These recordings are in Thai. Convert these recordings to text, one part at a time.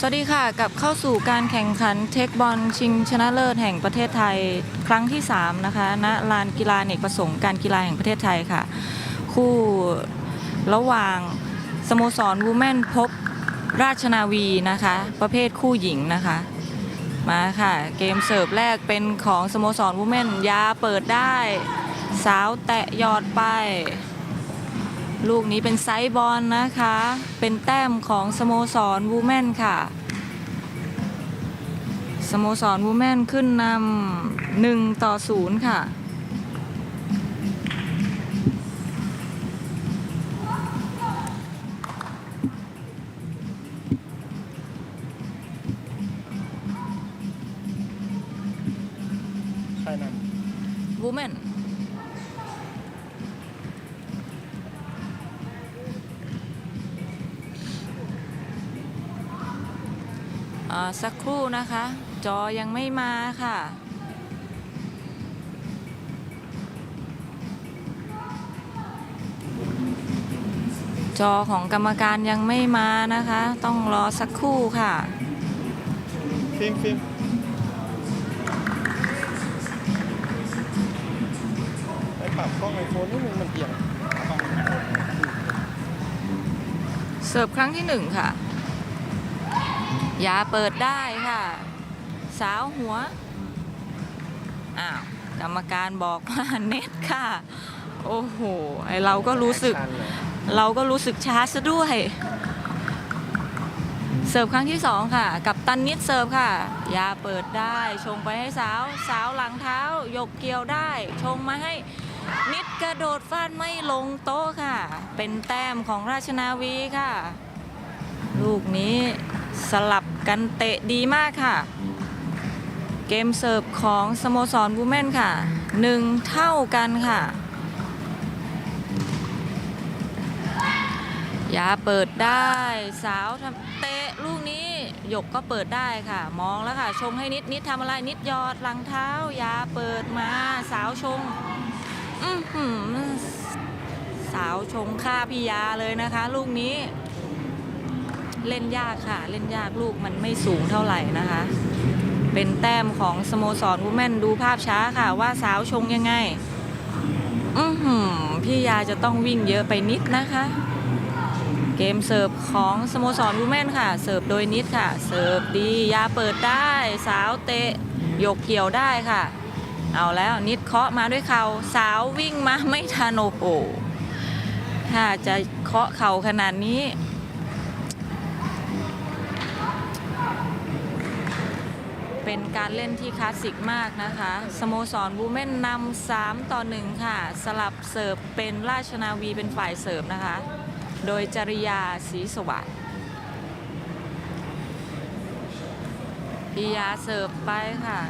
สวัสดีค่ะกับเข้าสู่การแข่งขันเทคบอลชิงชนะเลิศแห่งประเทศไทยครั้งที่ 3 นะคะณลานกีฬาเอกประสงค์การกีฬาแห่งประเทศไทยค่ะ คู่ระหว่างสโมสรวูแมนพบราชนาวีนะคะ ประเภทคู่หญิงนะคะ มาค่ะ เกมเสิร์ฟแรกเป็นของสโมสรวูแมนยาเปิดได้ สาวแตะยอดไป ลูกนี้เป็นไซส์บอลนะคะ เป็นแต้มของสโมสรวูแมนค่ะ สโมสรวูแมนขึ้นนำหนึ่งต่อศูนย์ค่ะ สักครู่นะคะ จอยังไม่มาค่ะ จอของกรรมการยังไม่มานะคะ ต้องรอสักครู่ค่ะฟิล์มฟิล์มไปปรับกล้องไอโฟนนิดนึงมันเอียงเสิร์ฟครั้งที่หนึ่งค่ะ ยาเปิดได้ค่ะ สาวหัว อ้าว กรรมการบอกว่าเน็ตค่ะ โอ้โห ไอเราก็รู้สึกชันเลยเราก็รู้สึกช้าซะด้วย เสิร์ฟครั้งที่สองค่ะ กับตันนิดเสิร์ฟค่ะ ยาเปิดได้ ชงไปให้สาว สาวหลังเท้า ยกเกี่ยวได้ ชงมาให้นิดกระโดดฟาดไม่ลงโต๊ะค่ะ เป็นแต้มของราชนาวีค่ะ ลูกนี้ สลับกันเตะดีมากค่ะ เกมเสิร์ฟของสโมสรบูแมนค่ะหนึ่งเท่ากันค่ะ ยาเปิดได้สาวทำเตะลูกนี้หยกก็เปิดได้ค่ะ มองแล้วค่ะ ชงให้นิดนิดทำอะไรนิดยอดหลังเท้ายาเปิดมาสาวชงสาวชงค่าพี่ยาเลยนะคะ ลูกนี้ เล่นยากค่ะ เล่นยากลูกมันไม่สูงเท่าไหร่นะคะ เป็นแต้มของสโมสรวูแมนดูภาพช้าค่ะ ว่าสาวชงยังไง อือหือพี่ยาจะต้องวิ่งเยอะไปนิดนะคะ เกมเสิร์ฟของสโมสรวูแมนค่ะ เสิร์ฟโดยนิดค่ะ เสิร์ฟดียาเปิดได้สาวเตะยกเกี่ยวได้ค่ะ เอาแล้วนิดเคาะมาด้วยเข่าสาววิ่งมาไม่ทันโอ้โหถ้าจะเคาะเข่าขนาดนี้ เป็นการเล่นที่คลาสสิกมากนะคะ สโมสรบูเมนนำ3ต่อ1ค่ะ สลับเสิร์ฟเป็นราชนาวีเป็นฝ่ายเสิร์ฟนะคะ โดยจริยาศรีสวัสดิ์พิยาเสิร์ฟไปค่ะ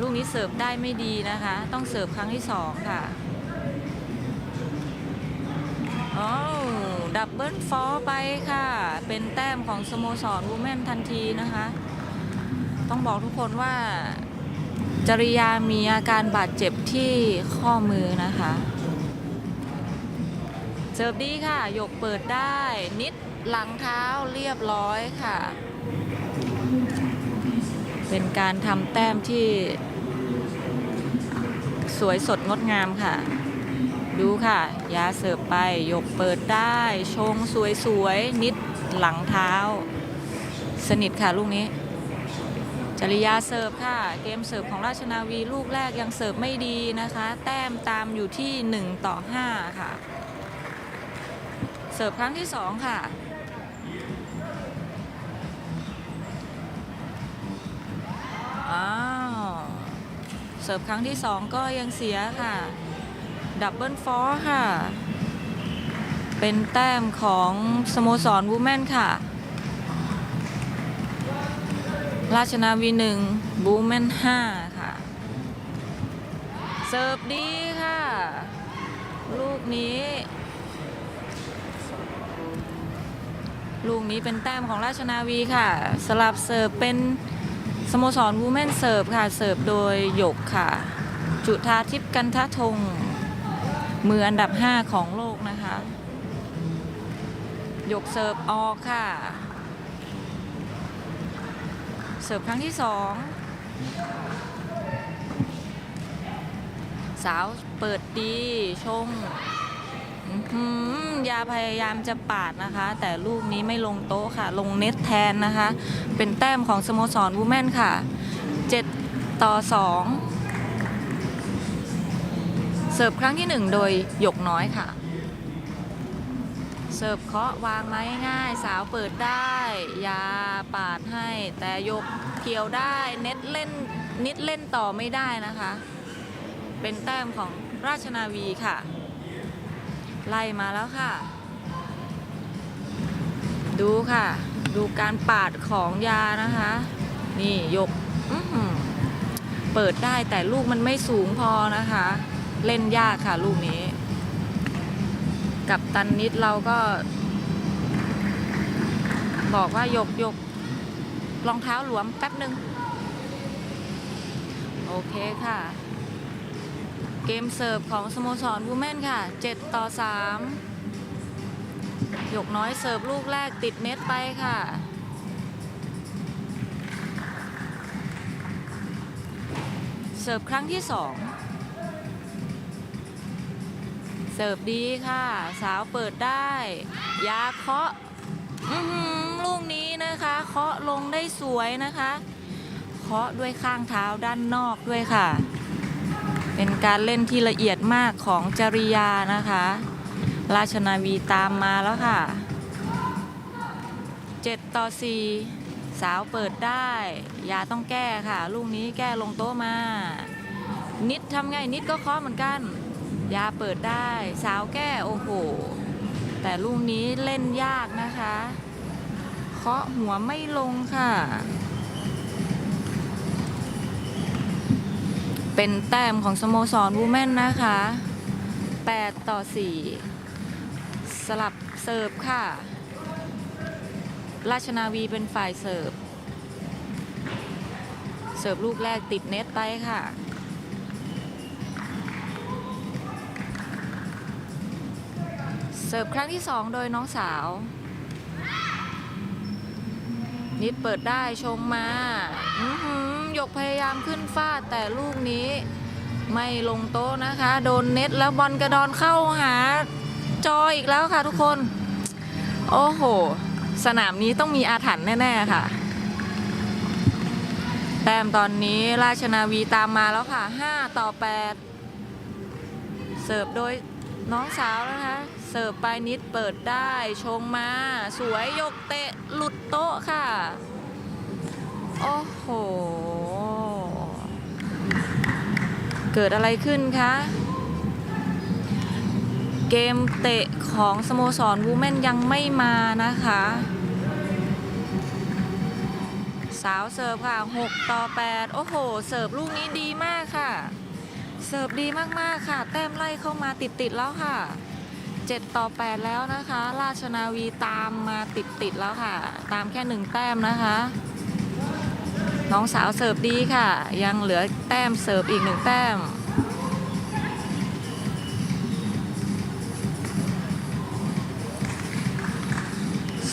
ลูกนี้เสิร์ฟได้ไม่ดีนะคะ ต้องเสิร์ฟครั้งที่สองค่ะอ้ดับเบิลฟอร์ไปค่ะ เป็นแต้มของสโมสรวูแมนทันทีนะคะ ต้องบอกทุกคนว่า จริยามีอาการบาดเจ็บที่ข้อมือนะคะเสิร์ฟดีค่ะยกเปิดได้นิดหลังเท้าเรียบร้อยค่ะ เป็นการทำแต้มที่ สวยสดงดงามค่ะ ดูค่ะ ยาเสิร์ฟไปยกเปิดได้ชงสวยๆ นิดหลังเท้า สนิทค่ะลูกนี้ จริยาเสิร์ฟค่ะ เกมเสิร์ฟของราชนาวีลูกแรกยังเสิร์ฟไม่ดีนะคะ แต้มตามอยู่ที่ 1 ต่อ 5 ค่ะ เสิร์ฟครั้งที่ 2 ค่ะ อ้าว เสิร์ฟครั้งที่ 2 ก็ยังเสียค่ะ ดับเบิลฟอร์ค่ะ เป็นแต้มของสโมสรวูแมนค่ะ ราชนาวีหนึ่งบูแมนห้าค่ะ เสิร์ฟดีค่ะ ลูกนี้ ลูกนี้เป็นแต้มของราชนาวีค่ะ สลับเสิร์ฟเป็นสโมสรวูแมนเสิร์ฟค่ะ เสิร์ฟโดยหยกค่ะ จุธาทิพย์กันทะทง มืออันดับ 5 ของโลกนะคะ หยกเสิร์ฟออกค่ะ สิร์ฟครั้งที่สองสาวเปิดดีชงยาพยายามจะปาดนะคะ แต่ลูกนี้ไม่ลงโต๊ะค่ะ ลงเน็ตแทนนะคะ เป็นแต้มของสโมสรวูแมนค่ะ 7 ต่อ 2 เสิร์ฟครั้งที่ 1 โดยหยกน้อยค่ะ เสิร์ฟเคาะวางไม้ง่าย สาวเปิดได้ยาปาดให้ แต่ยกเกี่ยวได้เน็ตเล่นนิดเล่นต่อไม่ได้นะคะ เป็นแต้มของราชนาวีค่ะ ไล่มาแล้วค่ะ ดูค่ะ ดูการปาดของยานะคะ นี่ยกเปิดได้แต่ลูกมันไม่สูงพอนะคะ เล่นยากค่ะลูกนี้ กับตันนิดเราก็ บอกว่ายกยกรองเท้าหลวมแป๊บหนึ่งโอเคค่ะ เกมเสิร์ฟของสโมสรวูแมนค่ะ 7 ต่อ 3 หยกน้อยเสิร์ฟลูกแรกติดเน็ตไปค่ะเสิร์ฟครั้งที่2 เสิร์ฟดีค่ะ สาวเปิดได้ ยาเคาะลูกนี้นะคะเคาะลงได้สวยนะคะเคาะด้วยข้างเท้าด้านนอกด้วยค่ะ เป็นการเล่นที่ละเอียดมากของจริยานะคะ ราชนาวีตามมาแล้วค่ะ 7 ต่อ 4 สาวเปิดได้ ยาต้องแก้ค่ะ ลูกนี้แก้ลงโต๊ะมา นิดทำไงนิดก็เคาะเหมือนกัน ยาเปิดได้ สาวแก้โอ้โห แต่ลูกนี้เล่นยากนะคะเคาะหัวไม่ลงค่ะ เป็นแต้มของสโมสรวูแมนนะคะ 8 ต่อ 4 สลับเสิร์ฟค่ะ ราชนาวีเป็นฝ่ายเสิร์ฟ เสิร์ฟลูกแรกติดเน็ตไปค่ะ เสิร์ฟครั้งที่ 2 โดยน้องสาว นิดเปิดได้ชงมาหยกพยายามขึ้นฟาดแต่ลูกนี้ ไม่ลงโต๊ะนะคะ โดนเน็ตแล้วบอลกระดอนเข้าหาจออีกแล้วค่ะทุกคน โอ้โห สนามนี้ต้องมีอาถรรพ์แน่ ๆ ค่ะ แต้มตอนนี้ราชนาวีตามมาแล้วค่ะ 5 ต่อ 8 เสิร์ฟโดยน้องสาวนะคะ เสิร์ฟไปนิดเปิดได้ชงมา สวยยกเตะหลุดโต๊ะค่ะ โอ้โห เกิดอะไรขึ้นคะเกมเตะของสโมสรวูแมนยังไม่มานะคะ สาวเสิร์ฟค่ะ 6 ต่อ 8 โอ้โห เสิร์ฟลูกนี้ดีมากค่ะ เสิร์ฟดีมาก ๆ ค่ะ แต้มไล่เข้ามาติด ๆ แล้วค่ะ 7 ต่อ 8 แล้วนะคะ ราชนาวีตามมาติดๆแล้วค่ะ ตามแค่ 1 แต้มนะคะ น้องสาวเสิร์ฟดีค่ะ ยังเหลือแต้มเสิร์ฟอีก 1 แต้ม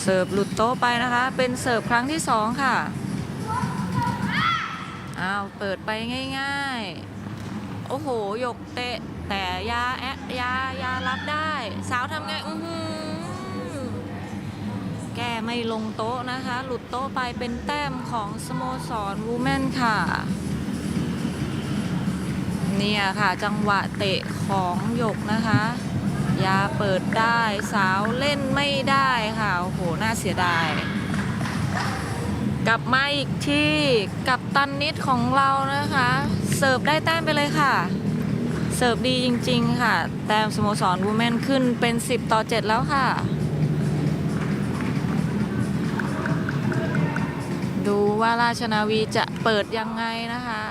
เสิร์ฟหลุดโต๊ะไปนะคะ เป็นเสิร์ฟครั้งที่ 2 ค่ะ อ้าว เปิดไปง่าย ๆ โอ้โห ยกเตะ แต่ยาแอะยายารับได้ สาวทำไงอือหือแก้ไม่ลงโต๊ะนะคะ หลุดโต๊ะไปเป็นแต้มของสโมสรวูแมนค่ะ เนี่ยค่ะจังหวะเตะของหยกนะคะ ยาเปิดได้สาวเล่นไม่ได้ค่ะโอ้โหน่าเสียดายกลับมาอีกที่กับตันนิดของเรานะคะ เสิร์ฟได้แต้มไปเลยค่ะ เสิร์ฟดีจริง ๆ ค่ะ แต้มสโมสรวูแมนขึ้นเป็น 10 ต่อ 7 แล้วค่ะ ดูว่าราชนาวีจะเปิดยังไงนะคะ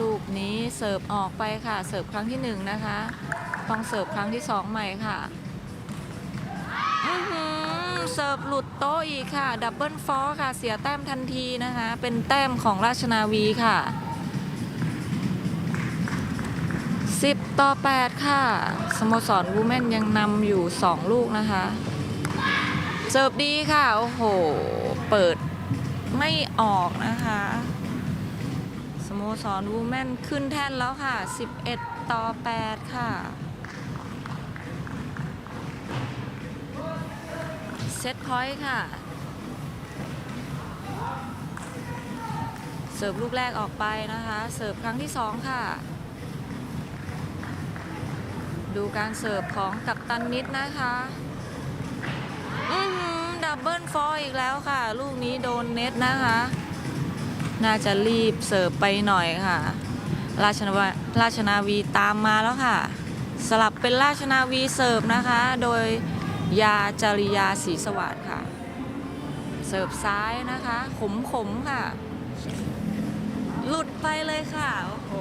ลูกนี้เสิร์ฟออกไปค่ะ เสิร์ฟครั้งที่หนึ่งนะคะ ต้องเสิร์ฟครั้งที่สองใหม่ค่ะอื้อหือเสิร์ฟหลุดโต๊ะอีกค่ะ ดับเบิลฟอร์ค่ะ เสียแต้มทันทีนะคะ เป็นแต้มของราชนาวีค่ะ 10 ต่อ 8 ค่ะ สโมสรวูแมนยังนำอยู่ 2 ลูกนะคะ เสิร์ฟดีค่ะ โอ้โห เปิดไม่ออกนะคะ สโมสรวูแมนขึ้นแท่นแล้วค่ะ 11 ต่อ 8 ค่ะ เซตพอยต์ค่ะ เสิร์ฟลูกแรกออกไปนะคะ เสิร์ฟครั้งที่ 2 ค่ะ ดูการเสิร์ฟของกัปตันนิดนะคะอือหือดับเบิลฟอร์อีกแล้วค่ะ ลูกนี้โดนเน็ตนะคะ น่าจะรีบเสิร์ฟไปหน่อยค่ะ ราชนาวีราชนาวีตามมาแล้วค่ะ สลับเป็นราชนาวีเสิร์ฟนะคะ โดยยาจริยาศรีสวัสดิ์ค่ะ เสิร์ฟซ้ายนะคะ ขมขมค่ะ หลุดไปเลยค่ะ โอ้โห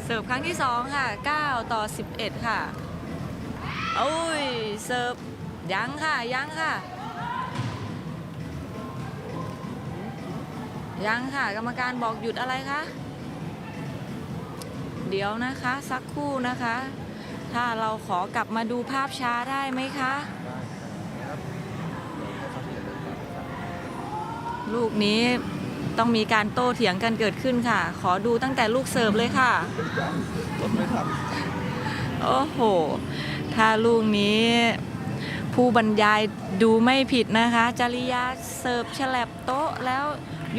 เสิร์ฟครั้งที่ 2 ค่ะ 9 ต่อ 11 ค่ะโอ้ยเสิร์ฟยังค่ะยังค่ะ ยังค่ะ กรรมการบอกหยุดอะไรคะเดี๋ยวนะคะสักครู่นะคะ ถ้าเราขอกลับมาดูภาพช้าได้ไหมคะ ลูกนี้ ต้องมีการโต้เถียงกันเกิดขึ้นค่ะ ขอดูตั้งแต่ลูกเสิร์ฟเลยค่ะกดไม่ทันโอ้โห ถ้าลูกนี้ ผู้บรรยายดูไม่ผิดนะคะ จริยาเสิร์ฟฉลับโต๊ะแล้ว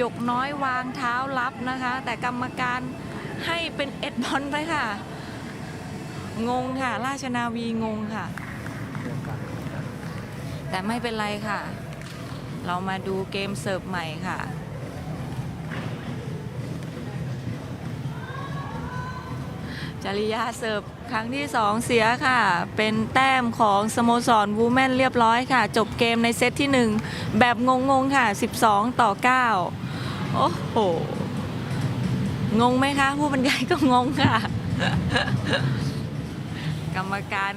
ยกน้อยวางเท้ารับนะคะ แต่กรรมการให้เป็นเอ็ดบอลไปค่ะ งงค่ะ ราชนาวีงงค่ะ แต่ไม่เป็นไรค่ะ เรามาดูเกมเสิร์ฟใหม่ค่ะ จริยาเสิร์ฟครั้งที่ 2 เสียค่ะ เป็นแต้มของสโมสรวูแมนเรียบร้อยค่ะ จบเกมในเซตที่ 1 แบบงงๆค่ะ 12 ต่อ 9 โอ้โห งงไหมคะ ผู้บรรยายก็งงค่ะ กรรมการ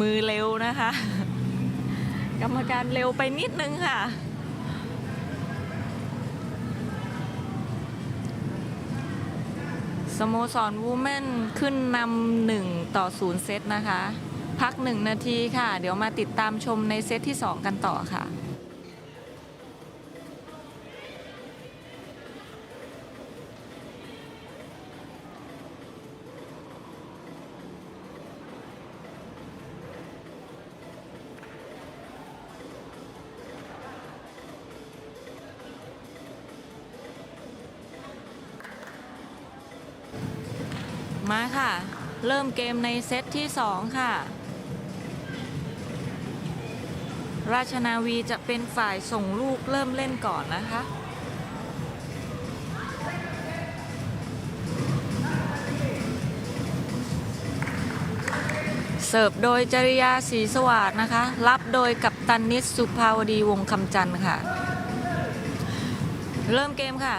มือเร็วนะคะ กรรมการเร็วไปนิดนึงค่ะ สโมสรวูแมนขึ้นนำหนึ่งต่อศูนย์เซตนะคะ พักหนึ่งนาทีค่ะ เดี๋ยวมาติดตามชมในเซตที่ 2 กันต่อค่ะ มาค่ะ เริ่มเกมในเซตที่ 2 ค่ะ ราชนาวีจะเป็นฝ่ายส่งลูกเริ่มเล่นก่อนนะคะ เสิร์ฟโดยจริยาศรีสวัสดนะคะ รับโดยกัปตันนิสสุภาวดีวงคำจันทร์ค่ะ เริ่มเกมค่ะ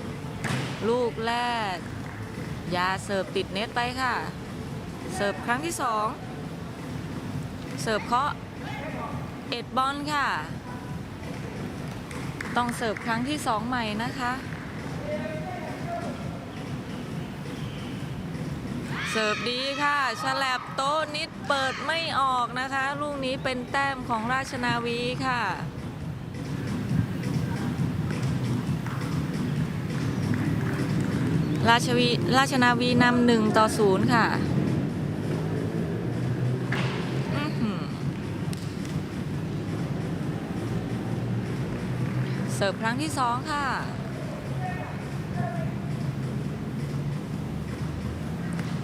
0-0 ลูกแรก ยาเสิร์ฟติดเน็ตไปค่ะ เสิร์ฟครั้งที่สองเสิร์ฟเคาะเอ็ดบอลค่ะ ต้องเสิร์ฟครั้งที่สองใหม่นะคะเสิร์ฟดีค่ะฉลับโต๊ะนิดเปิดไม่ออกนะคะ ลูกนี้เป็นแต้มของราชนาวีค่ะ ราชวีราชนาวีนำหนึ่งต่อศูนย์ค่ะเสิร์ฟครั้งที่สองค่ะ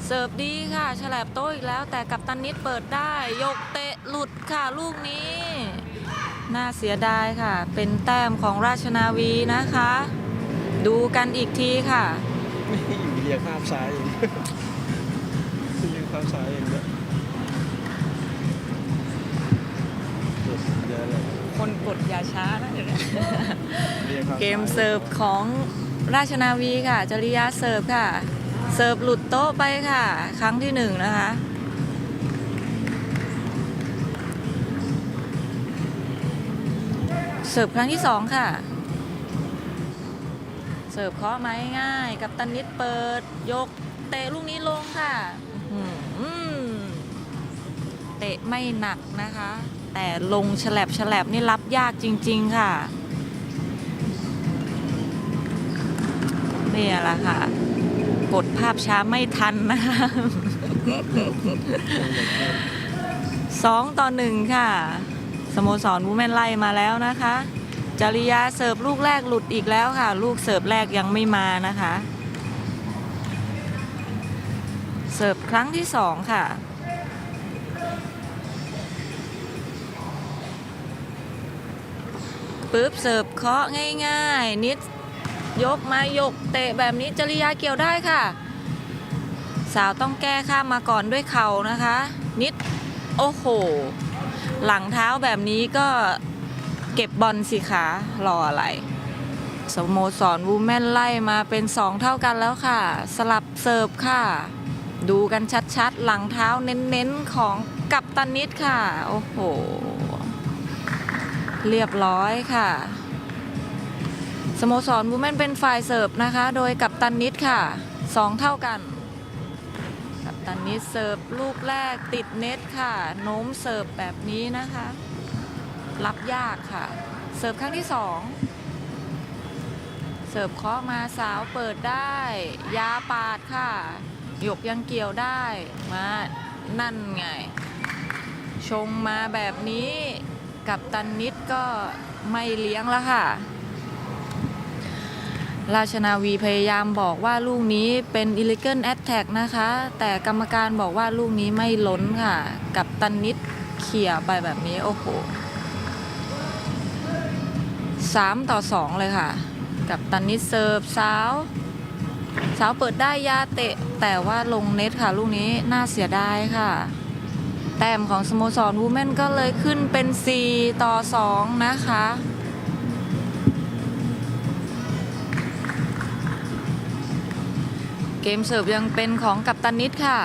เสิร์ฟดีค่ะ ฉลบโต๊ะอีกแล้ว แต่กับตันนิดเปิดได้ ยกเตะหลุดค่ะลูกนี้ น่าเสียดายค่ะ เป็นแต้มของราชนาวีนะคะ ดูกันอีกทีค่ะ ไม่อยู่เรียงข้ามซ้ายเองเรียงข้ามซ้ายเองเนี่ยเยอะเลยคนกดอย่าช้านะเดี๋ยวนะเรียงข้ามซ้ายเกมเสิร์ฟของราชนาวีค่ะ จริยาเสิร์ฟค่ะ เสิร์ฟหลุดโต๊ะไปค่ะ ครั้งที่หนึ่งนะคะ เสิร์ฟครั้งที่สองค่ะเสิร์ฟเคาะไม้ง่าย กับตันนิดเปิด ยกเตะลูกนี้ลงค่ะอื้อหือเตะไม่หนักนะคะ แต่ลงฉลับฉลับนี่รับยากจริง ๆ ค่ะนี่แหละค่ะ กดภาพช้าไม่ทันนะคะสองต่อหนึ่งค่ะ สโมสรวูแมนไล่มาแล้วนะคะ จริยาเสิร์ฟลูกแรกหลุดอีกแล้วค่ะ ลูกเสิร์ฟแรกยังไม่มานะคะ เสิร์ฟครั้งที่สองค่ะ ปึ๊บเสิร์ฟเคาะง่าย ๆ นิดยกมายกเตะแบบนี้จริยาเกี่ยวได้ค่ะ สาวต้องแก้ข้ามมาก่อนด้วยเข่านะคะ นิด โอ้โห หลังเท้าแบบนี้ก็ เก็บบอลสิคะรออะไร สโมสรวูแมนไล่มาเป็น 2 เท่ากันแล้วค่ะ สลับเสิร์ฟค่ะ ดูกันชัดๆ หลังเท้าเน้นๆ ของกัปตันนิดค่ะ โอ้โห เรียบร้อยค่ะ สโมสรวูแมนเป็นฝ่ายเสิร์ฟนะคะ โดยกัปตันนิดค่ะ 2 เท่ากันกัปตันนิดเสิร์ฟลูกแรกติดเน็ตค่ะ โน้มเสิร์ฟแบบนี้นะคะ รับยากค่ะ เสิร์ฟครั้งที่สองเสิร์ฟเคาะมาสาวเปิดได้ ยาปาดค่ะหยกยังเกี่ยวได้มานั่นไง ชงมาแบบนี้กับตันนิดก็ไม่เลี้ยงแล้วค่ะ ราชนาวีพยายามบอกว่าลูกนี้เป็น illegal attack นะคะ แต่กรรมการบอกว่าลูกนี้ไม่ล้นค่ะ กับตันนิดเขี่ยไปแบบนี้ โอ้โห สามต่อสองเลยค่ะ กับตันนิดเสิร์ฟสาวสาวเปิดได้ยาเตะ แต่ว่าลงเน็ตค่ะ ลูกนี้น่าเสียดายค่ะ แต้มของสโมสรวูแมนก็เลยขึ้นเป็น 4 ต่อ 2 นะคะเกมเสิร์ฟยังเป็นของกัปตันนิดค่ะ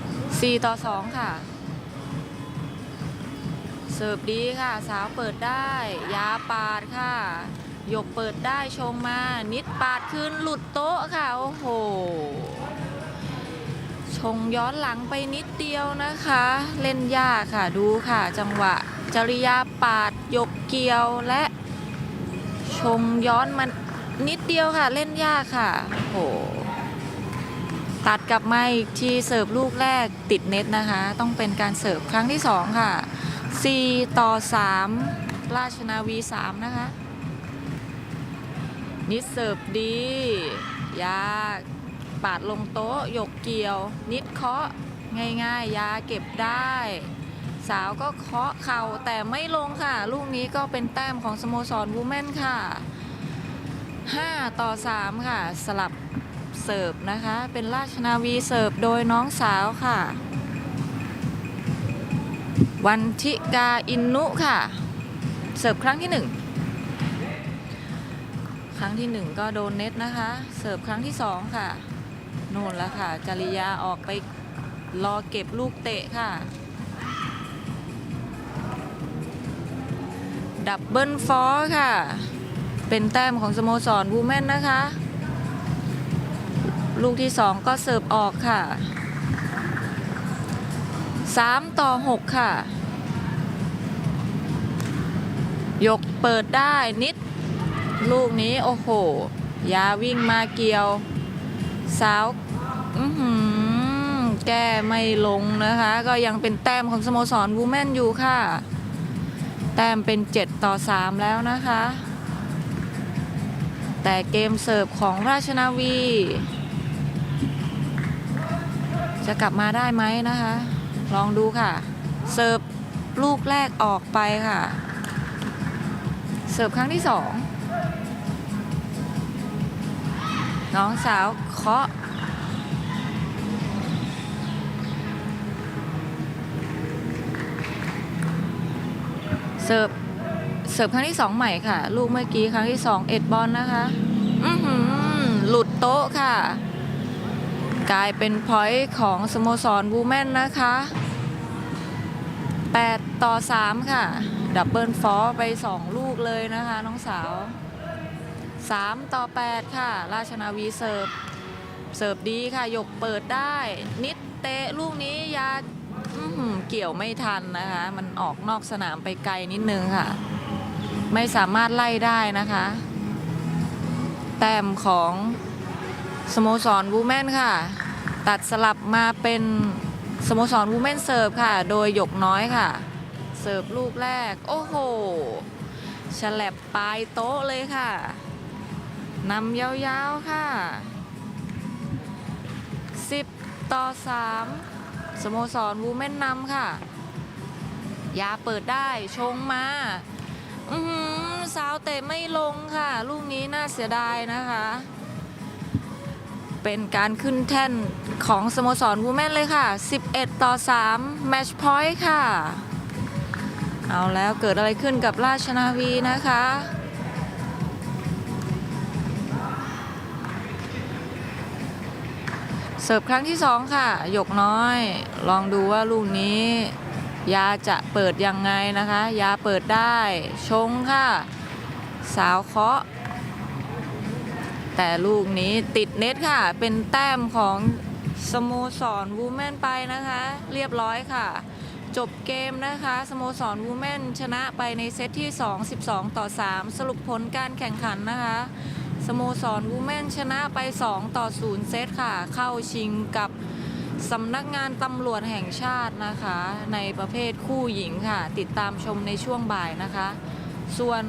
4 ต่อ 2 ค่ะ เสิร์ฟดีค่ะ สาวเปิดได้ ยาปาดค่ะ หยกเปิดได้ชงมา นิดปาดคืนหลุดโต๊ะค่ะ โอ้โห ชงย้อนหลังไปนิดเดียวนะคะ เล่นยากค่ะดูค่ะ จังหวะ จริยาปาดยกเกี่ยวและชงย้อนมันนิดเดียวค่ะ เล่นยากค่ะ โอ้โหตัดกลับมาอีกทีเสิร์ฟลูกแรกติดเน็ตนะคะ ต้องเป็นการเสิร์ฟครั้งที่ 2 ค่ะ 4 ต่อ 3 ราชนาวี 3 นะคะ นิดเสิร์ฟดี ยาปาดลงโต๊ะหยกเกี่ยว นิดเคาะง่ายๆ ยาเก็บได้ สาวก็เคาะเข่าแต่ไม่ลงค่ะ ลูกนี้ก็เป็นแต้มของสโมสรวูแมนค่ะ 5 ต่อ 3 ค่ะ สลับเสิร์ฟนะคะ เป็นราชนาวีเสิร์ฟโดยน้องสาวค่ะ วันทิกาอินนุค่ะ เสิร์ฟครั้งที่ 1 ครั้งที่ 1 ก็โดนเน็ตนะคะ เสิร์ฟครั้งที่ 2 ค่ะ โน่นแล้วค่ะ จริยาออกไปรอเก็บลูกเตะค่ะ ดับเบิลฟอร์ค่ะ เป็นแต้มของสโมสรวูแมนนะคะ ลูกที่ 2 ก็เสิร์ฟออกค่ะ 3 ต่อ 6 ค่ะ ยกเปิดได้นิด ลูกนี้โอ้โห ยาวิ่งมาเกี่ยว สาวแก้ไม่ลงนะคะ ก็ยังเป็นแต้มของสโมสรวูแมนอยู่ค่ะ แต้มเป็น 7 ต่อ 3 แล้วนะคะ แต่เกมเสิร์ฟของราชนาวี จะกลับมาได้ไหมนะคะ ลองดูค่ะ เสิร์ฟลูกแรกออกไปค่ะ เสิร์ฟครั้งที่สองน้องสาวเคาะเสิร์ฟเสิร์ฟครั้งที่สองใหม่ค่ะ ลูกเมื่อกี้ครั้งที่สองเอ็ดบอลนะคะอือหือหลุดโต๊ะค่ะ กลายเป็นพอยต์ของสโมสรวูแมนนะคะ 8 ต่อ 3 ค่ะ ดับเบิลฟอไป 2 ลูกเลยนะคะ น้องสาว 3 ต่อ 8 ค่ะ ราชนาวีเสิร์ฟ เสิร์ฟดีค่ะ ยกเปิดได้ นิดเตะลูกนี้ยาเกี่ยวไม่ทันนะคะ มันออกนอกสนามไปไกลนิดนึงค่ะ ไม่สามารถไล่ได้นะคะ แต้มของสโมสรวูแมนค่ะ ตัดสลับมาเป็น สโมสรวูแมนเสิร์ฟค่ะ โดยหยกน้อยค่ะ เสิร์ฟลูกแรก โอ้โหฉลับปลายโต๊ะเลยค่ะนำยาวๆค่ะ 10 ต่อ 3 สโมสรวูแมนนำค่ะ ยาเปิดได้ชงมาอือหือสาวเตะไม่ลงค่ะ ลูกนี้น่าเสียดายนะคะ เป็นการขึ้นแท่นของสโมสรวูแมนเลยค่ะ 11 ต่อ 3 แมชพอยต์ค่ะ เอาแล้วเกิดอะไรขึ้นกับราชนาวีนะคะเสิร์ฟครั้งที่ 2 ค่ะ หยกน้อย ลองดูว่าลูกนี้ ยาจะเปิดยังไงนะคะ ยาเปิดได้ ชงค่ะ สาวเคาะ แต่ลูกนี้ติดเน็ตค่ะ เป็นแต้มของสโมสรวูแมนไปนะคะ เรียบร้อยค่ะ จบเกมนะคะสโมสรวูแมนชนะไปในเซตที่ 2 12 ต่อ 3 สรุปผลการแข่งขันนะคะสโมสรวูแมนชนะไป 2 ต่อ 0 เซตค่ะ เข้าชิงกับสำนักงานตำรวจแห่งชาตินะคะ ในประเภทคู่หญิงค่ะ ติดตามชมในช่วงบ่ายนะคะ ส่วน